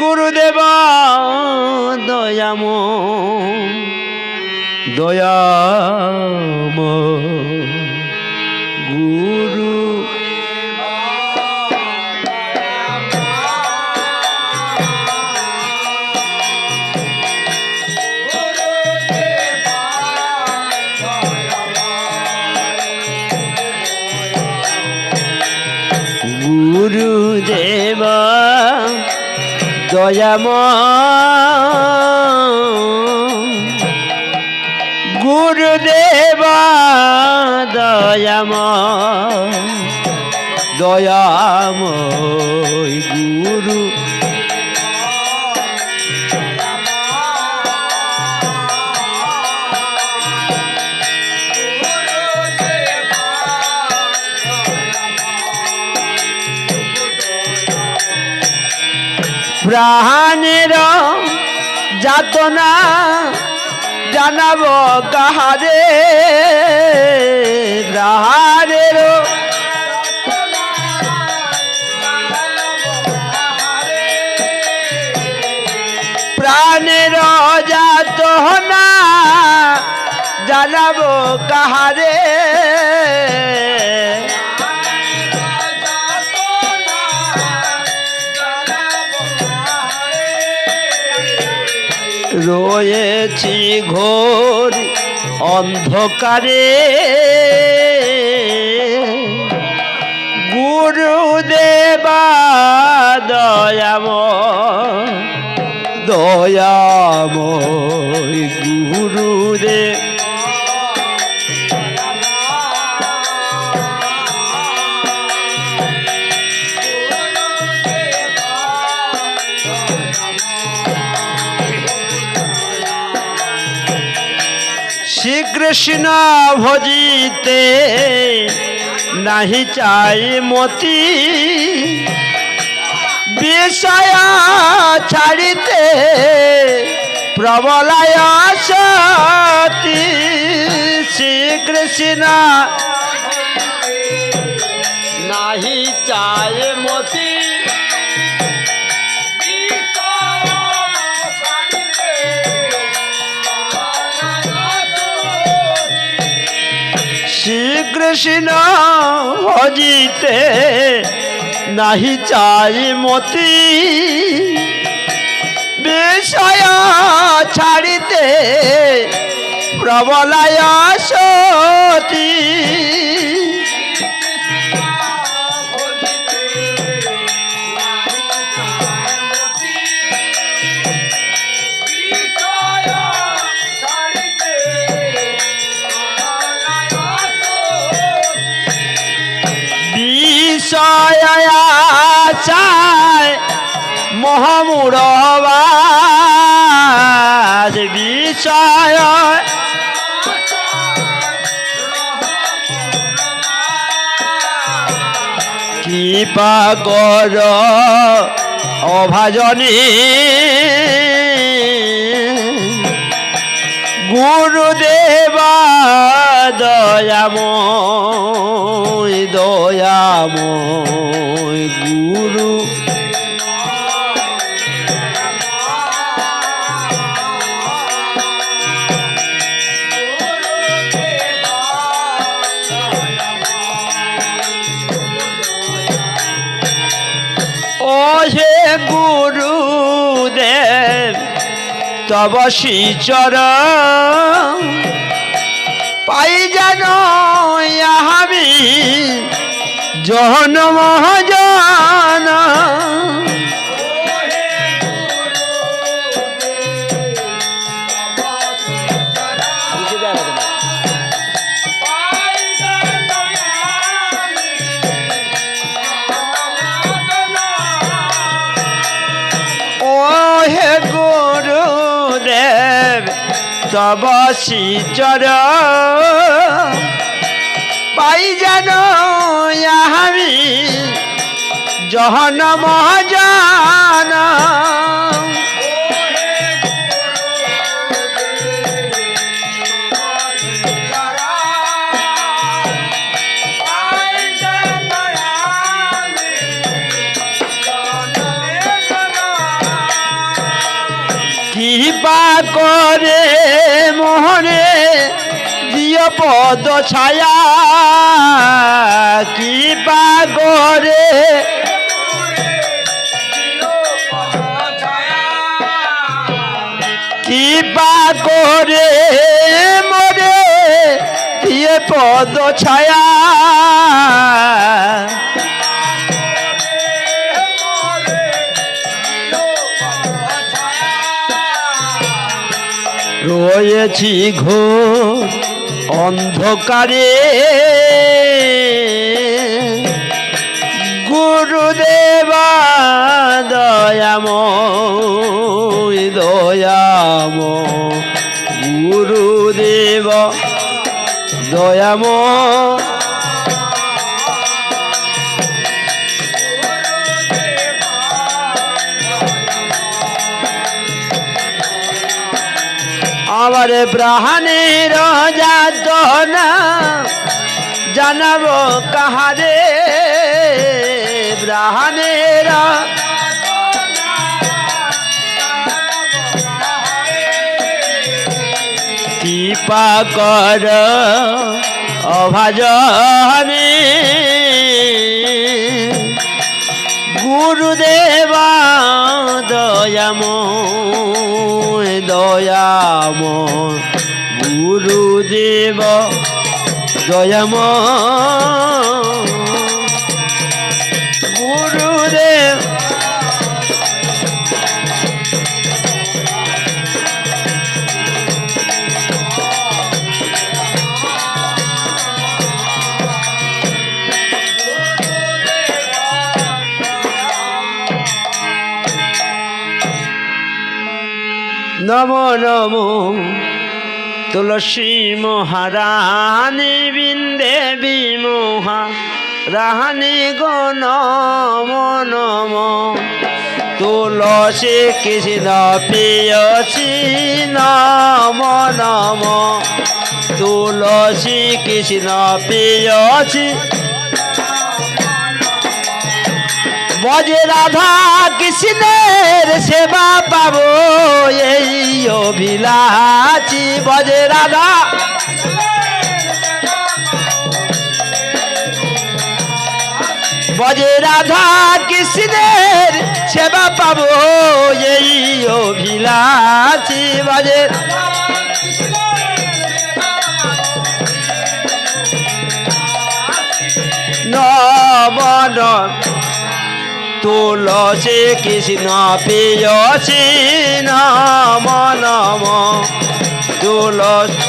গুরুদেব দয়াম দয়াম গুরু দয়াম গুরুদেব দয়াম দয়াম গুরু। যাতনা জানাব কাহারে? প্রাণের প্রাণের যাতনা জানাব কাহারে? রয়েছি ঘোর অন্ধকারে। গুরুদেবা দয়াম দয়াম শ্রীকৃষ্ণ ভজিতে নাহি চাই মতি। বিষয় ছাড়িতে প্রবলায় সতি শ্রীকৃষ্ণ। নাহি চাই মতি। শ্রীকৃষ্ণ হজিতে নাহি চাই মতি। বিষয় ছাড়িতে প্রবলায় সতী। মহামুরবাদ বিষয়। কৃপা কর অভাজনী। গুরুদেবা দয়াময় দয়াময় গুরু গুরুদেব তব শ্রীচর পাই যেন আমি জহন মহাজন তব চর পাই যেন আমি জহন মহাজন কৃপা করে মোহনে দিয় পদ ছায়া। কৃপা করে কৃপা করে মরে পদ ছায়া। রয়েছি ঘো অন্ধকারে। গুরুদেবা দয়াম দয়াম গুরুদেব দয়াম। আমার প্রাণের যাত না জানাব কাহারে প্রাণের কৃপা কর অভাজনে। গুরুদেবা দয়াম দয়াম গুরুদেব দয়াম নম নম তুলসী মহারানী বৃন্দে বিমোহা রাহানি গো নম নম তুলসী কৃষ্ণ প্রিয়সী নম নম তুলসী কৃষ্ণ প্রিয়সী বজে রাধা কৃষ্ণের সেবা পাবো, এই অভিলাচি বজে রাধা। বজে রাধা কৃষ্ণের সেবা পাবো, এই অভিলাচি বজে নবন তুলসী কৃষ্ণ প্রিয়সী নম নম। তুলসী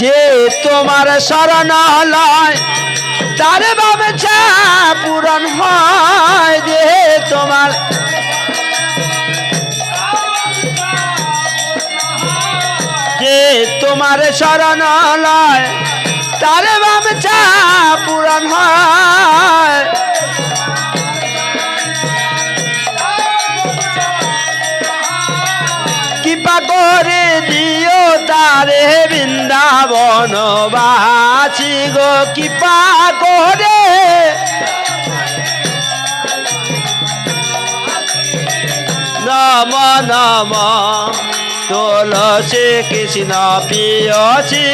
যে তোমার শরণ লয় তার বাবছা পূরণ হয়। যে তোমার যে তোমার শরণ লয় তার বাবছা পূরণ হয়। কৃপা করে দিও তারে বৃন্দাবন বাসি গো, কৃপা করে। নম নম, তুলসী কৃষ্ণ প্রিয়সী।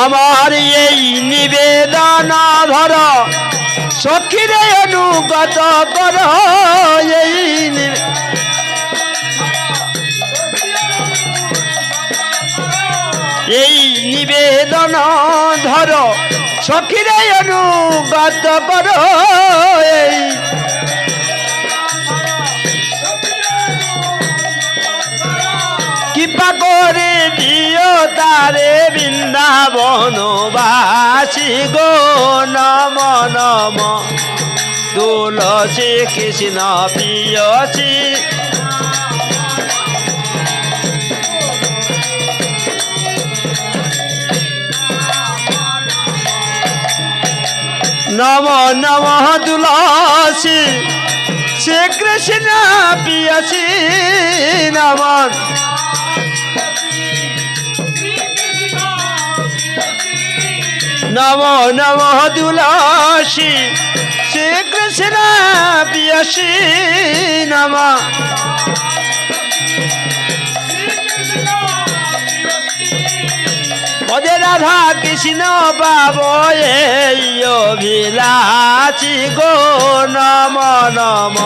আমার এই নিবেদন ধর সখীরে অনুগত কর, এই নিবেদন ধর, সখীরে অনুগত কর কৃপা করে দিও তারে বৃন্দাবন বাসি গো, নম নম। তুলসী কৃষ্ণ প্রিয়সী নম নম, তুলসী। শ্রী কৃষ্ণ প্রিয়সী নম। নম নম তুলসী শ্রীকৃষ্ণ পিয়সী নম। পদে রাধা কৃষ্ণ পাব এই গো, নম নম।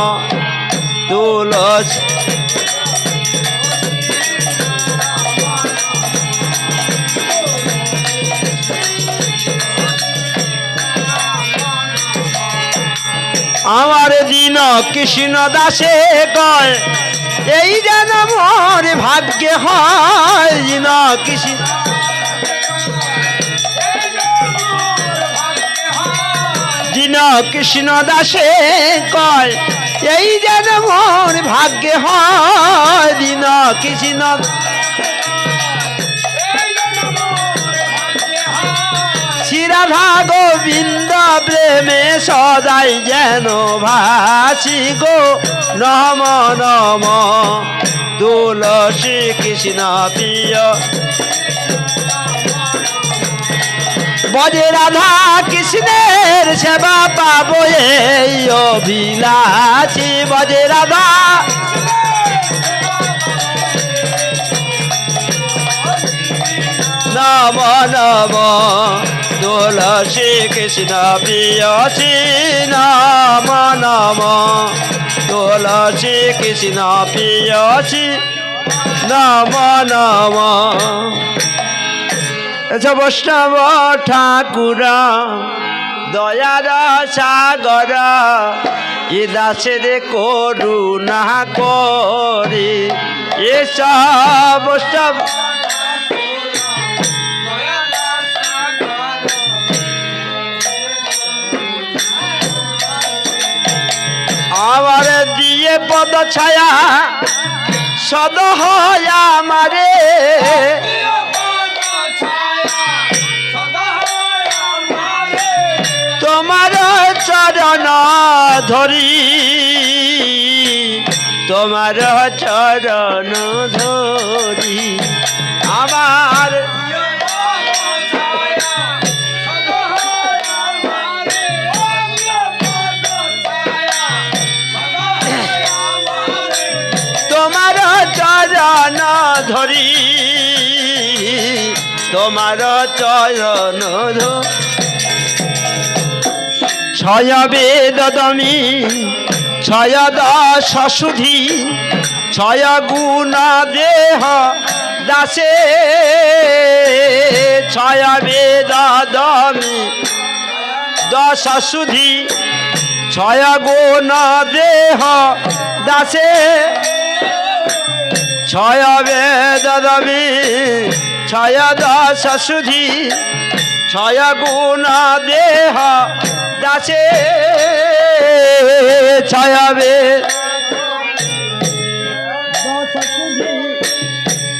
তুলসী আমার দিন কৃষ্ণ দাসে কয়, এই যেন মোর ভাগ্যে হয় দিন কৃষ্ণ। দিন কৃষ্ণ দাসে কয়, এই যেন মোর ভাগ্যে হয় দিন কৃষ্ণ। শ্রীরাধা গোবিন্দ প্রেমে সদাই যেন ভাসি গো। নম নম, তুলসী কৃষ্ণ প্রিয়। বজে রাধা কৃষ্ণের সেবা পাবো এই বজে রাধা। নম নম তুলসী কৃষ্ণ প্রিয়সী নম নম তুলসী কৃষ্ণ প্রিয়সী নম নম এসব বৈষ্ণব ঠাকুর, দয়ার সাগর এ দাসের করুণা করি? এসব বৈষ্ণব পদ ছায়া সদ হয় আমারে। তোমার চরণ ধরি তোমার চরণ ধরি। আমার ধরি। তোমার ধরি ছয় বেদ দমি, ছয় দশ সুধি, ছয় গুণ দেহ দাসে। ছয় বেদ দমি, দশ সুধি, ছয় গুণ দেহ দাসে। ছয় বেদ দমি ছয় দশ সুধি, ছয় গুণ দেহ দাসে। ছয় বেদ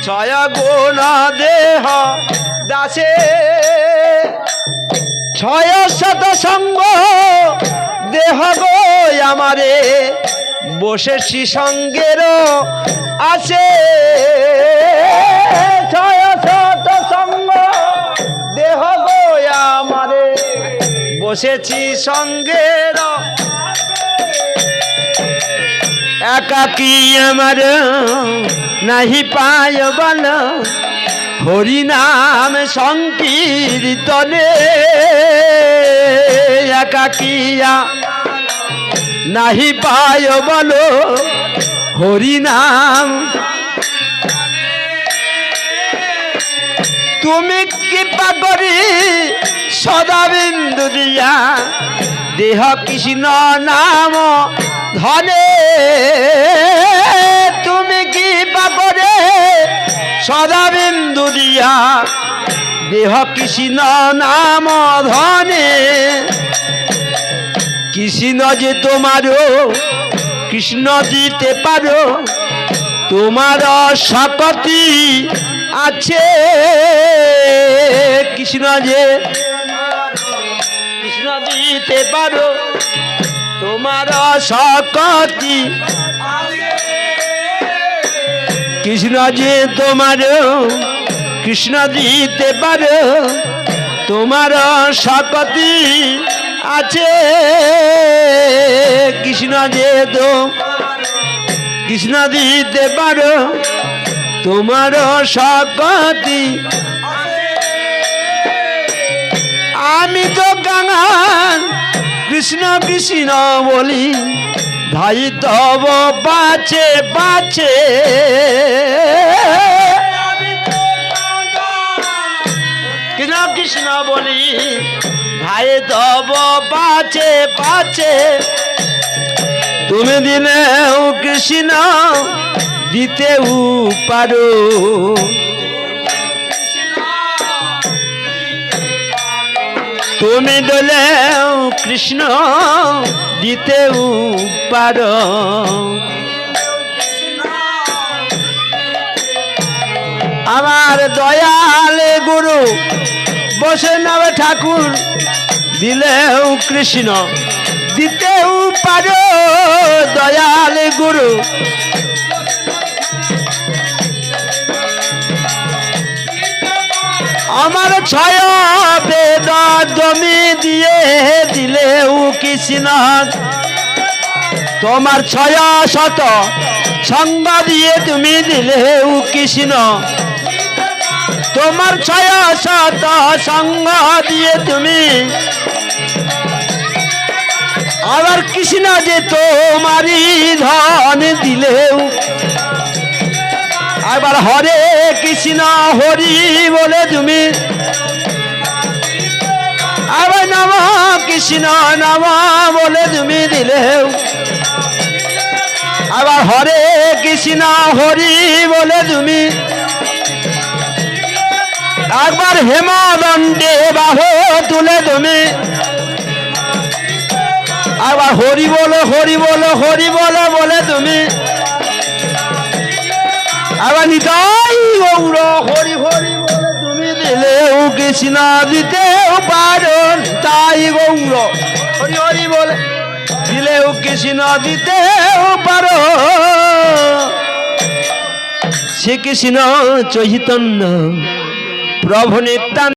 ছয় গুণ দেহ দাসে। ছয় শত সঙ্গ দেহ গো আমারে, বসেছি সঙ্গের সঙ্গ, দেহ গো আমারে। বসেছি সঙ্গের একাকি আমার, নাহি পায় বল। হরিনাম সংকীর্তনে। একাকিয়া নাহি পায় বল। হরিনাম। তুমি কৃপা করি সদা বিন্দু দিয়া। দেহ কৃষ্ণ নাম ধনে। তুমি কৃপা করে সদা বিন্দু দিয়া। দেহ কৃষ্ণ নাম ধনে। কৃষ্ণ যে তোমারও কৃষ্ণ দিতে পারো, তোমার শকতি আছে। কৃষ্ণ যে কৃষ্ণ দিতে পারো, তোমার শকতি কৃষ্ণ যে তোমার কৃষ্ণ দিতে পারো, তোমার শকতি আছে কৃষ্ণ যে তো কৃষ্ণ দিতে পারো তোমার শকতি আমি তো গান কৃষ্ণ কৃষ্ণ বলি ভাই তব বাঁচে বাঁচে কৃষ্ণ কৃষ্ণ বলি ভাই তব বাঁচে বাঁচে। তুমি দিলেও কৃষ্ণ, দিতেও পারো। তুমি দলেও কৃষ্ণ, দিতেও পারো। আমার দয়াল গুরু বসে নামে ঠাকুর, দিলেও কৃষ্ণ, দিতেও পারো দয়াল গুরু। আমার ছয় বেদ জমি দিয়ে দিলেও কৃষ্ণ। তোমার ছয় শত সঙ্গ দিয়ে তুমি দিলেও কৃষ্ণ। তোমার ছয় শত সঙ্গ দিয়ে তুমি। আবার কৃষ্ণ যে তোমারই ধন দিলেও। আবার হরে কৃষ্ণ হরি বলে তুমি। আবার নম কৃষ্ণ নম বলে তুমি দিলেও। আবার হরে কৃষ্ণ হরি বলে তুমি। একবার হেমদণ্ডে বাহ তুলে তুমি। আবার হরি বলো হরি বলো হরি বলো বলে তুমি। আবার নিতাই গৌর হরি হরি বলে তুমি দিলেও কৃষ্ণ দিতেও পারো। তাই গৌর হরি হরি বলে দিলেও কৃষ্ণ দিতেও পারো। শ্রীকৃষ্ণ চৈতন্য প্রভু নিত্যান্ত